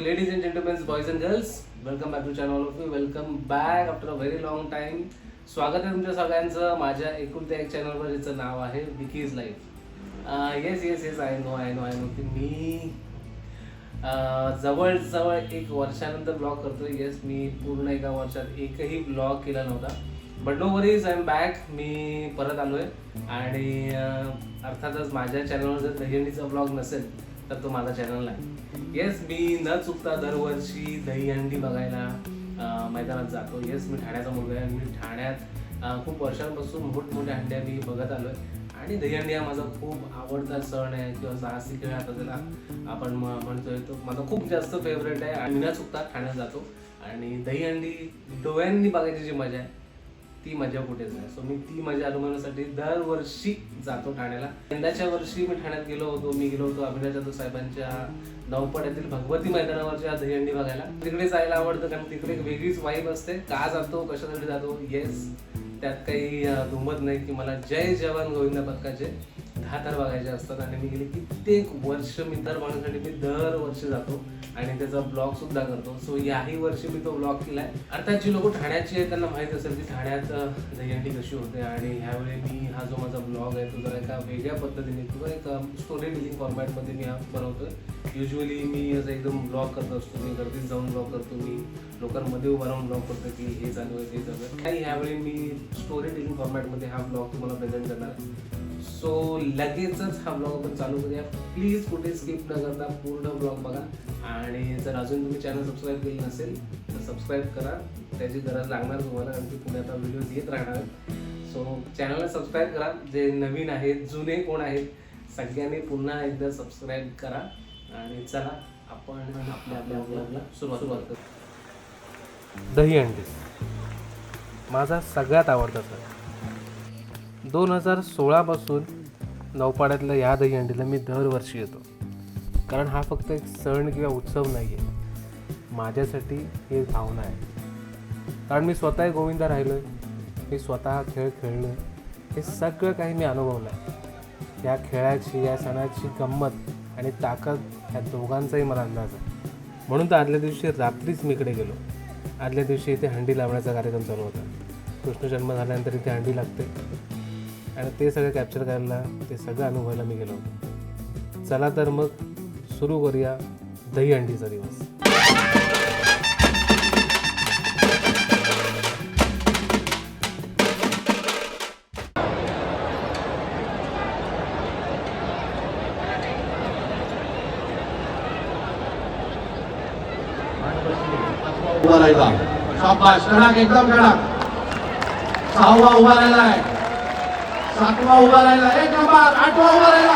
ladies and gentlemen, boys and girls, welcome back to channel of you. Welcome back after a very long time. स्वागत आहे तुमच्या सगळ्यांचं. माझ्या एकुलत्या एक चॅनलवर ज्याचं नाव आहे Vicky's life yes yes yes I know I know I know की मी जवळजवळ एक वर्षानंतर ब्लॉग करतो येस मी पूर्ण एका वर्षात एकही ब्लॉग केला नव्हता. But no worries I am back मी परत आलो आहे आणि अर्थातच माझ्या चॅनलवर जर दहीहंडीचा ब्लॉग नसेल तर तो माझा चॅनल नाही. येस मी न चुकता दरवर्षी दहीहंडी बघायला मैदानात जातो. येस मी ठाण्याचा मुलगा आहे. आणि मी ठाण्यात खूप वर्षांपासून मोठमोठ्या हंड्या मी बघत आलो आहे आणि दहीहंडी हा माझा खूप आवडता सण आहे किंवा साहसी खेळ आता त्याला आपण म्हणतोय तो माझा खूप जास्त फेवरेट आहे. आणि न चुकता ठाण्यात जातो. आणि दहीहंडी डोळ्यांनी बघायची जी मजा आहे ती मजा कुठेच नाही. सो मी ती मजा अनुभवण्यासाठी दरवर्षी जातो ठाण्याला. यंदाच्या वर्षी मी ठाण्यात गेलो होतो मी गेलो होतो अभिनय जाधव साहेबांच्या नवपाड्यातील भगवती मैदानावरच्या दहीहंडी बघायला. तिकडे जायला आवडतं कारण तिकडे एक वेगळीच वाईब असते. का जातो कशासाठी जातो? येस त्यात काही अं, दुमत नाही की मला जय जवान गोविंदा पक्काचे दहा तर बघायचे असतात. आणि मी गेले कित्येक वर्ष मी तर बघण्यासाठी मी दर वर्षी जातो आणि त्याचा ब्लॉग सुद्धा करतो. सो याही वर्षी मी तो ब्लॉग केलाय. अर्थात जी लोक ठाण्याची आहेत त्यांना माहीत असेल की ठाण्यात अं, दहीहंडी कशी होते आणि ह्यावेळी मी हा जो माझा ब्लॉग आहे तो जरा एका वेगळ्या पद्धतीने किंवा एक स्टोरी टेलिंग फॉर्मॅटमध्ये मी हा बनवतो युजली मी असं एकदम ब्लॉग करत असतो. मी गर्दीत जाऊन ब्लॉग करतो. मी लोकांमध्ये उभा राहून ब्लॉग करतो की हे चालू आहे ते चालू आहे. आणि ह्यावेळी मी स्टोरी टेलिंग फॉर्मॅटमध्ये हा ब्लॉग तुम्हाला प्रेझेंट करणार आहे. सो लगेचच हा ब्लॉग आपण चालू करूया. प्लीज कुठे स्किप न करता पूर्ण ब्लॉग बघा. आणि जर अजून तुम्ही चॅनल सबस्क्राईब केलं नसेल तर सबस्क्राईब करा. त्याची गरज लागणार तुम्हाला कारण की पुढे आता व्हिडिओ येत राहणार सो चॅनलला सबस्क्राईब करा. जे नवीन आहेत जुने कोण आहेत सगळ्यांनी पुन्हा एकदा सबस्क्राईब करा. आणि चला आपण आपल्या आपल्या ब्लॉगला सुरुवात सुरुवात करू दहीहंडी माझा सगळ्यात आवडता सर दोन हजार सोळापासून नौपाड्यातल्या या दहीहंडीला मी दरवर्षी येतो. कारण हा फक्त एक सण किंवा उत्सव नाही आहे माझ्यासाठी ही भावना आहे. कारण मी स्वतः गोविंदा राहिलो आहे मी स्वतः खेळ खेळलो आहे हे सगळं काही मी अनुभवलं आहे या खेळाची या सणाची गंमत आणि ताकद या दोघांचाही मला अंदाज आहे. म्हणून तर आदल्या दिवशी रात्रीच मी इकडे गेलो. आदल्या दिवशी इथे हंडी लावण्याचा कार्यक्रम चालू होता. कृष्ण जन्म झाल्यानंतर इथे हंडी लागते. आणि ते सगळं कॅप्चर करायला ते सगळं अनुभवायला मी गेलो होतो. चला तर मग सुरू करूया दहीहंडीचा दिवस. उभा राहिला. शाबाश कडक एकदम कडक सहावा उभा आहे. सातवा उभा राहिला. एक नंबर आठवा उभा राहिला.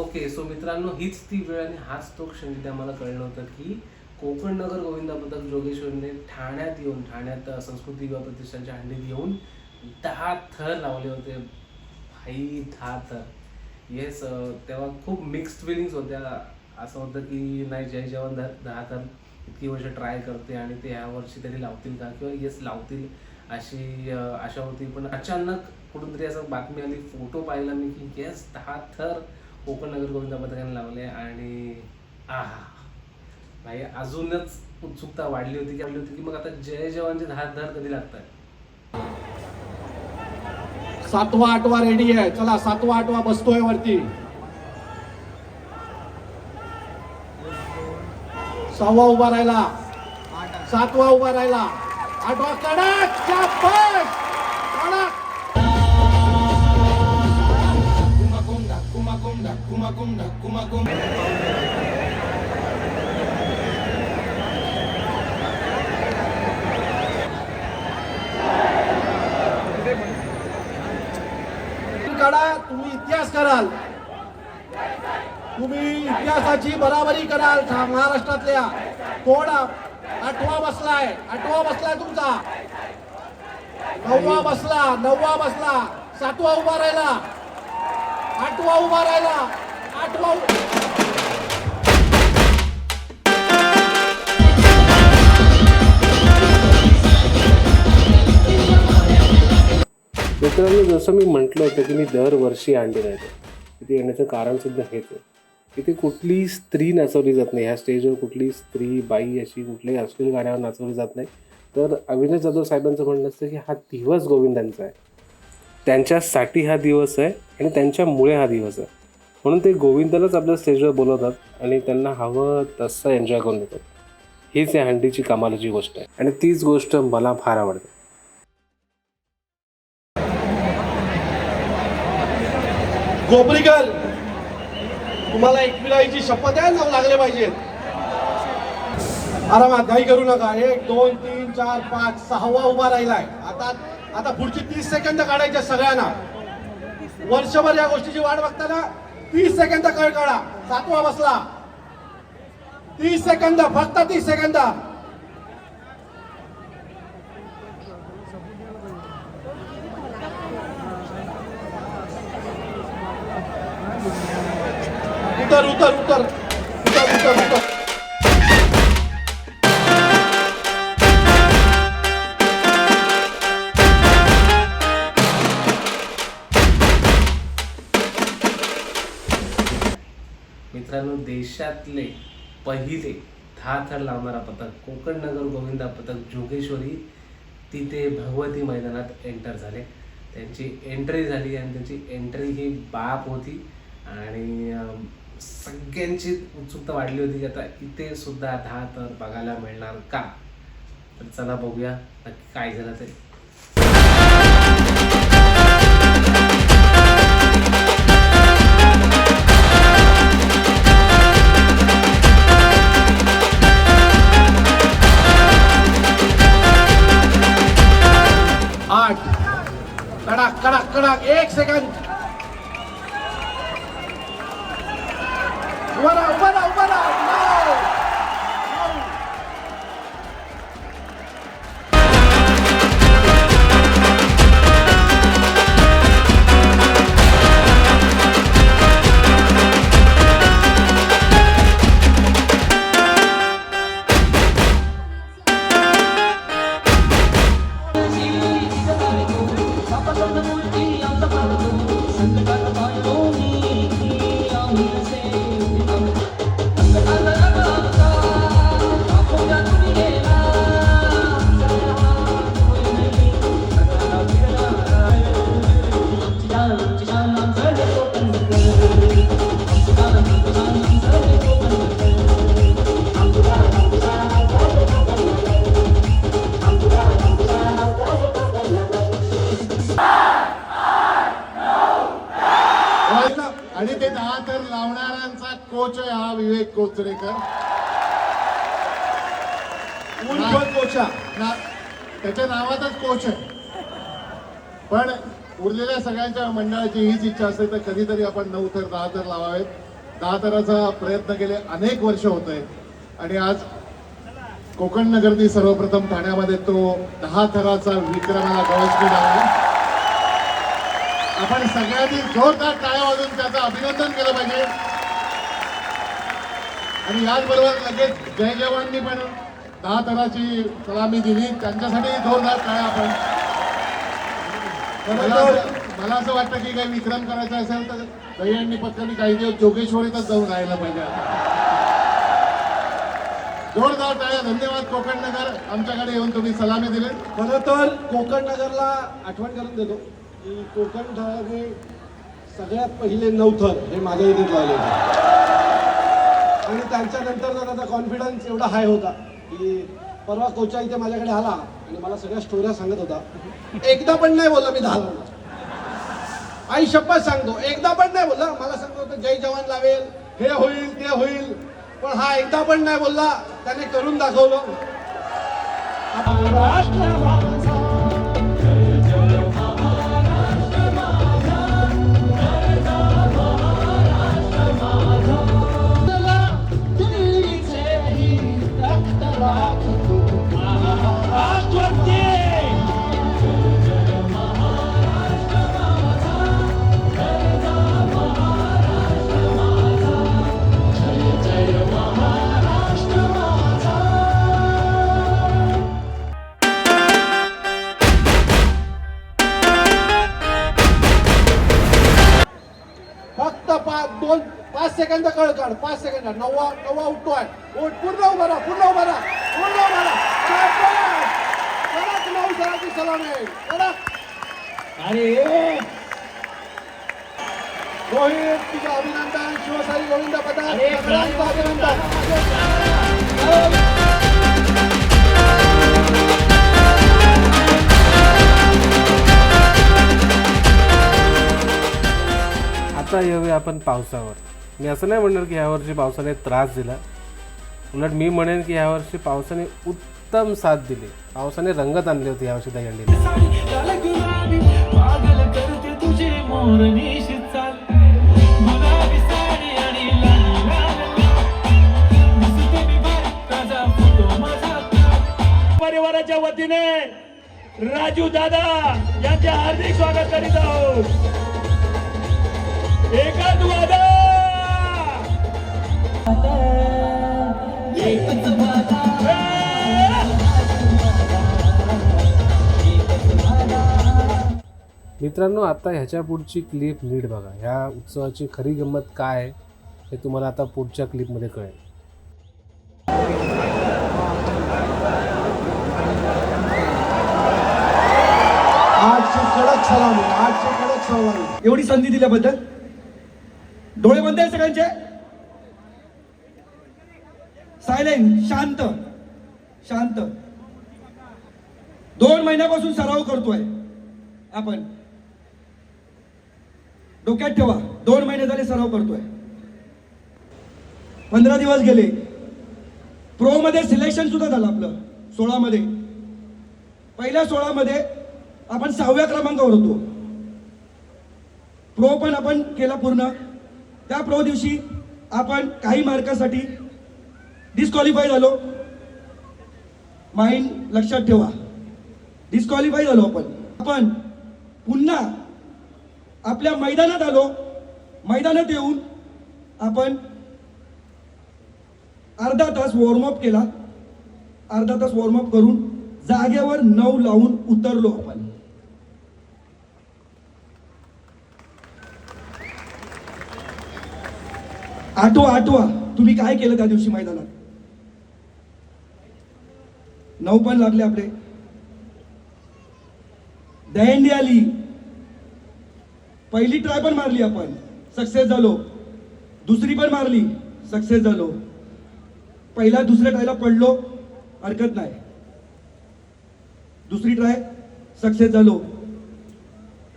ओके सो मित्रांनो हीच ती वेळ आणि हाच तो क्षण तिथे आम्हाला कळलं होतं की कोकण नगर गोविंदाबद्दल जोगेश्वरने ठाण्यात येऊन ठाण्यात संस्कृती युवा प्रतिष्ठानच्या हंडीत येऊन दहा थर लावले होते. भाई दहा थर. येस uh, तेव्हा खूप मिक्स्ड फिलिंग्स होत्या. असं होतं की नाही जय जवान द- दहा थर इतकी वर्ष ट्राय करते आणि ते ह्या वर्षी तरी लावतील का? किंवा येस लावतील. अशी आशा होती. पण अचानक कुठून तरी असं बातमी आली फोटो पाहिला मी की येस दहा थर कोकण नगर गोविंदा पथकाने लावले आणि आहा नाही अजूनच उत्सुकता वाढली होती की वाढली होती की मग आता जय जवानचे दहा थर कधी लागतात? सातवा आठवा रेडी आहे. चला सातवा आठवा बसतोय वरती. सहावा उभा राहिला. सातवा उभा राहिला. आठवा कडक कडक. कुमाकुंडा कुमाकुंडा कुमाकुंडा कुमाकुंडा. काढा तुम्ही इतिहास कराल. तुम्ही इतिहासाची बराबरी कराल महाराष्ट्रातल्या. कोण आठवा बसलाय. आठवा बसलाय तुमचा. नववा बसला नववा बसला. सातवा उभा राहिला. आठवा उभा राहिला. आठवा मित्रांनो जसं मी म्हटलं होतं की मी दरवर्षी अंडी राहतो. तिथे येण्याचं कारणसुद्धा हेच आहे. इथे कुठलीही स्त्री नाचवली जात नाही. ह्या स्टेजवर कुठलीही स्त्री बाई अशी कुठल्याही अश्लील गाण्यावर नाचवली जात नाही. तर अविनाश जाधव साहेबांचं म्हणणं असतं की हा दिवस गोविंदांचा आहे. त्यांच्यासाठी हा दिवस आहे आणि त्यांच्यामुळे हा दिवस आहे. म्हणून ते गोविंदालाच आपल्या स्टेजवर बोलवतात आणि त्यांना हवं तसं एन्जॉय करून देतात. हीच या हंडीची कमालाची गोष्ट आहे. आणि तीच गोष्ट मला फार आवडते. गोपरीकर तुम्हाला एकविराईची शपथ आहे नाव लागले पाहिजेत आरामात घाई करू नका. एक दोन तीन चार पाच सहावा उभा राहिलाय. आता आता पुढची तीस सेकंद काढायच्या सगळ्यांना. वर्षभर या गोष्टीची वाट बघताना तीस सेकंद कळ काढा. सातवा बसला. तीस सेकंद फक्त तीस सेकंद उतर उतर उतर. उतर उतर उतर. मित्रांनो देशातले पहिले दहा थर लावणारा पथक कोकण नगर गोविंदा पथक जोगेश्वरी तिथे भगवती मैदानात एंटर झाले. त्यांची एंट्री झाली आणि त्यांची एंट्री ही बाप होती. आणि सगळ्यांची उत्सुकता वाढली होती की आता इथे सुद्धा दहा तर बघायला मिळणार का? तर चला बघूया नक्की काय झालं ते. ऊन पण कोचा ना- त्याच्या नावातच कोच आहे. पण उरलेल्या सगळ्यांच्या मंडळाची हीच इच्छा असते तर कधीतरी आपण नऊ तर दहा तर लावावेत. दहा तराचा प्रयत्न केले अनेक वर्ष होत आहे आणि आज कोकण नगरनी सर्वप्रथम ठाण्यामध्ये तो दहा थराचा विक्रमाला गवसणी लावला. आपण सगळ्यांनी जोरदार टाळ्या वाजून त्याचं अभिनंदन केलं पाहिजे. आणि याचबरोबर लगेच जय जवाननी पण दहा तराची सलामी दिली. त्यांच्यासाठी जोरदार टाळ्या आपण मला असं- मला असं वाटतं की काही विक्रम करायचा असेल तर दहीहंडी पथकाने काही दिवस जोगेश्वरीतच जाऊन राहायला पाहिजे. जोरदार टाळ्या धन्यवाद कोकण नगर आमच्याकडे येऊन तुम्ही सलामी दिले. खरं तर कोकण नगरला आठवण करून देतो की कोकण हे सगळ्यात पहिले नवथर हे माझ्या इथे लावले होते आणि त्यांच्यानंतर त्याचा कॉन्फिडन्स एवढा हाय होता. की परवा कोचा इथे माझ्याकडे आला आणि मला सगळ्या स्टोऱ्या सांगत होता. एकदा पण नाही बोलला मी दहा आई शपथ सांगतो. एकदा पण नाही बोलला. मला सांगतो होतं जय जवान लावेल. हे होईल ते होईल. पण हा एकदा पण नाही बोलला. त्याने करून दाखवलं. काढ. पाच सेकंद. नववा नववा उठतोय. उठ. पूर्ण उभा राहा पूर्ण उभा राहा. पूर्ण उभा राहा. शाबास. कडक नऊ सराची सलामी. कडक अरे रोहित तुझं अभिनंदन. शिवसाई गोविंद पदा अरे, सगळ्यांचं अभिनंदन. आता येऊया आपण पावसावर. मी असं नाही म्हणणार की यावर्षी पावसाने त्रास दिला. उलट मी म्हणेन की यावर्षी पावसाने उत्तम साथ दिली. पावसाने रंगत आणली होती यावर्षी दहीहंडीला परिवाराच्या वतीने राजू दादा यांचे हार्दिक स्वागत करीत आहोत. एकच वादा मित्रांनो आता ह्याच्या पुढची क्लिप नीट बघा. ह्या उत्सवाची खरी गंमत काय आहे हे तुम्हाला आता पुढच्या क्लिपमध्ये कळेल. एवढी संधी दिल्याबद्दल? डोळे बंद आहे सगळ्यांचे? सायलेंट शांत. शांत. दोन महिन्यापासून सराव करतोय. आपण. डोक्यात ठेवा. दोन महिने झाले सराव करतोय. पंधरा दिवस गेले. प्रो मध्ये सिलेक्शन सुद्धा झालं आपलं. सोळा मध्ये. पहिल्या सोळा मध्ये आपण सहाव्या क्रमांकावर होतो. प्रो पण आपण केला पूर्ण. त्या प्रो दिवशी आपण काही मार्कासाठी डिस्क्वालिफाय झालो. माइंड लक्षात ठेवा. डिस्क्वालिफाय झालो आपण. आपण पुन्हा आपल्या मैदानात आलो. मैदानात येऊन आपण अर्धा तास वॉर्मअप केला. अर्धा तास वॉर्मअप करून जागेवर नऊ लावून उतरलो आपण. आठवा आठवा. तुम्ही काय केलं त्या दिवशी मैदानात? नऊ पण लागले आपले. दहंडी आली. पहिली ट्राय पण मारली आपण. सक्सेस झालो. दुसरी पण मारली. सक्सेस झालो. पहिल्या दुसऱ्या ट्रायला पडलो. हरकत नाही. दुसरी ट्राय सक्सेस झालो.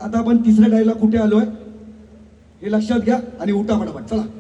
आता आपण तिसऱ्या ट्रायला कुठे आलोय? हे लक्षात घ्या आणि उठा फटाफट चला.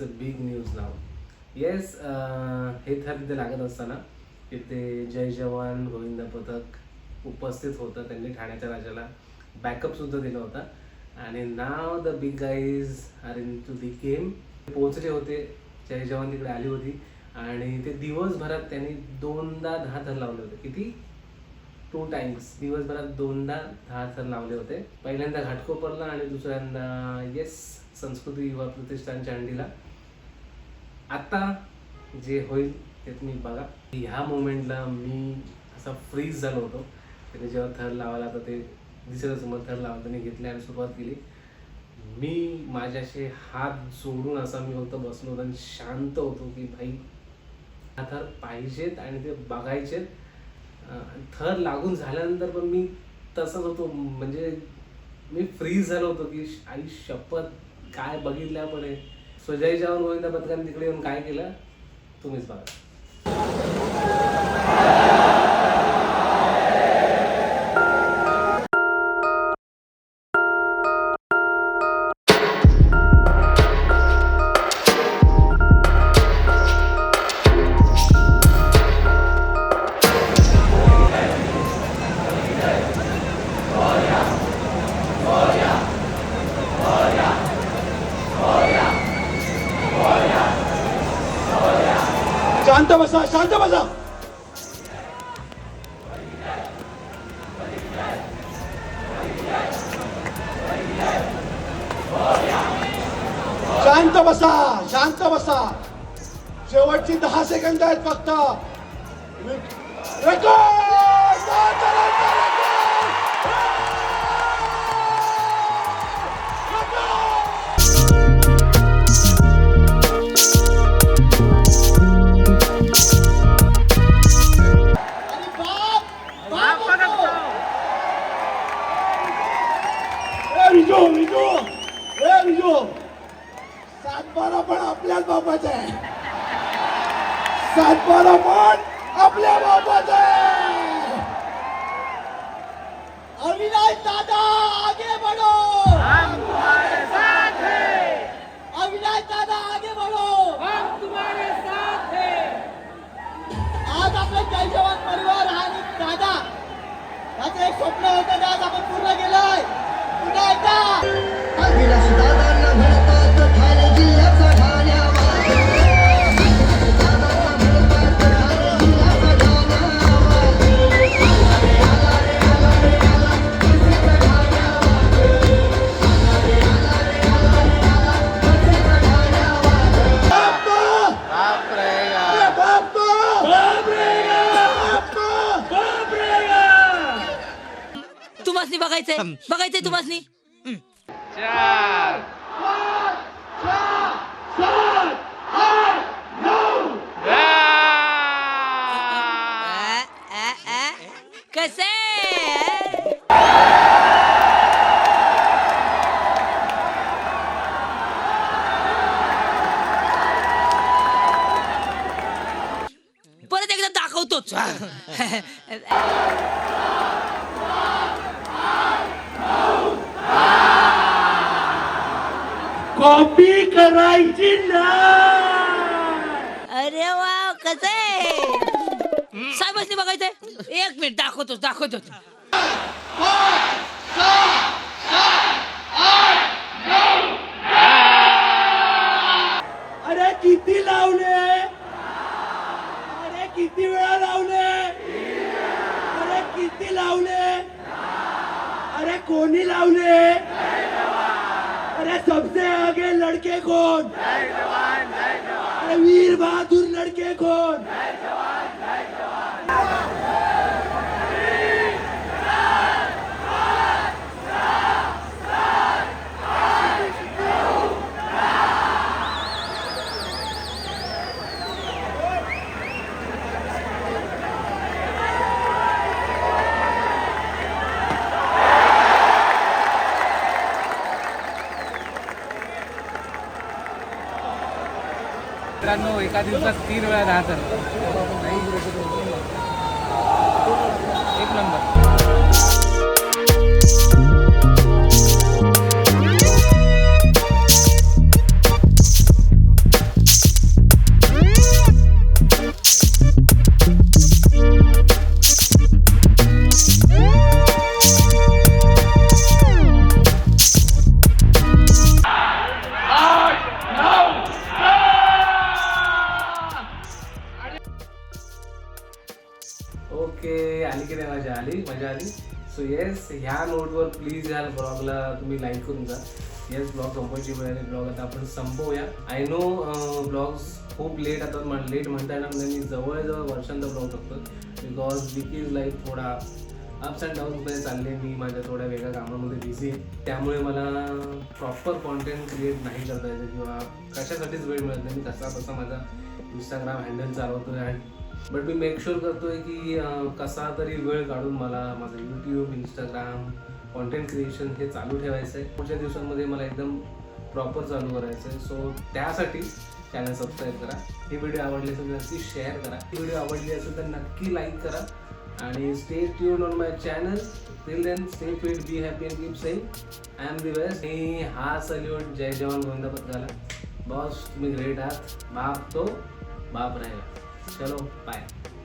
हिअर बिग न्यूज नाव येस हे थर तिथे लागत असताना तिथे जय जवान गोविंद पथक उपस्थित होतं त्यांनी ठाण्याच्या राजाला. बॅकअपसुद्धा दिला होता. आणि नाव the big guys are into the game पोहोचले होते जय जवान तिकडे आली होती. आणि ते दिवसभरात त्यांनी दोनदा दहा थर लावले होते. किती? टू टाइम्स दिवसभरात दोनदा दहा थर लावले होते. पहिल्यांदा घाटकोपरला आणि दुसऱ्यांदा येस संस्कृती युवा प्रतिष्ठान चांडीला आता जे होईल ते तुम्ही बघा. ह्या मोमेंटला मी असा फ्रीज झालो होतो. त्याने जेव्हा थर लावायला तर ते दिसतच मग थर लावायला त्याने घेतले आणि सुरुवात केली. मी माझ्याशी हात जोडून असा मी फक्त बसलो होतो आणि शांत होतो की भाई हा थर पाहिजेत आणि ते बघायचेत. थर लागून झाल्यानंतर पण मी तसाच होतो. म्हणजे मी फ्रीज झालो होतो की आई शपथ काय बघितल्या पण आहे? स्वजय जाऊन गोविंद पथकाने तिकडे येऊन काय केलं तुम्हीच बघा. शांत बसा शांत बसा. शांत बसा शांत बसा. शेवटची दहा सेकंद आहेत फक्त. रेकॉर्ड विजू विजू ए विजू सातबारा पण आपल्याच बापाचा आहे. सातबारा पण आपल्या बापाचा आहे. अविनाश दादा आगे बढ़ो. हम तुम्हारे साथ हैं. अविनाश दादा आगे बढ़ो. हम तुम्हारे साथ हैं. आज आपलं जय जवान परिवार आणि दादा. याचं एक स्वप्न होतं ते आज आपण पूर्ण केलंय. बघायचंय. बघायचंय तुम्हाला कसे परत दाखवतोच कॉपी करायची ना अरे वा कसे साहेबांनी बघायचंय? एक मिनिट दाखवतोच दाखवतोच अरे किती लावले? किती वेळा लावले? अरे किती लावले? अरे कोणी लावले? अरे सबसे आगे लड़के कोण अरे वीर बहादुर लड़के कोण मित्रांनो एका दिवसात तीन वेळा राहतात एक नंबर. तुम्ही लाईक करून जा. येस ब्लॉग कम्फर्टेबल वेळ आहे ब्लॉग आता आपण संपवूया. आय नो ब्लॉग्स खूप लेट आता लेट म्हणता येणार नाही. मी जवळजवळ वर्षांचा ब्लॉग टाकतो बिकॉज विकीज लाईक थोडा अप्स अँड डाऊन्समध्ये चालले. मी माझ्या थोड्या वेगळ्या कामामध्ये बिझी आहे. त्यामुळे मला प्रॉपर कॉन्टेंट क्रिएट नाही करता येतं किंवा कशासाठीच वेळ मिळत नाही. मी कसा कसा माझा इंस्टाग्राम हँडल चालवतो आणि बट मी मेक शुअर आहे की uh, कसा तरी वेळ काढून मला माझं यूट्यूब इंस्टाग्राम कॉन्टेंट क्रिएशन हे चालू ठेवायचं आहे. पुढच्या दिवसांमध्ये मला एकदम प्रॉपर चालू करायचं आहे. सो त्यासाठी चॅनल सबस्क्राईब करा. ही व्हिडिओ आवडली असेल तर नक्की शेअर करा. ही व्हिडिओ आवडली असेल तर नक्की लाईक करा. आणि stay tune on my channel till then stay fit be happy and keep safe I am the best मी हा सल्यूट जय जवान गोविंदा झाला बॉस तुम्ही ग्रेट आहात. बाप तो बाप राहिला. चलो बाय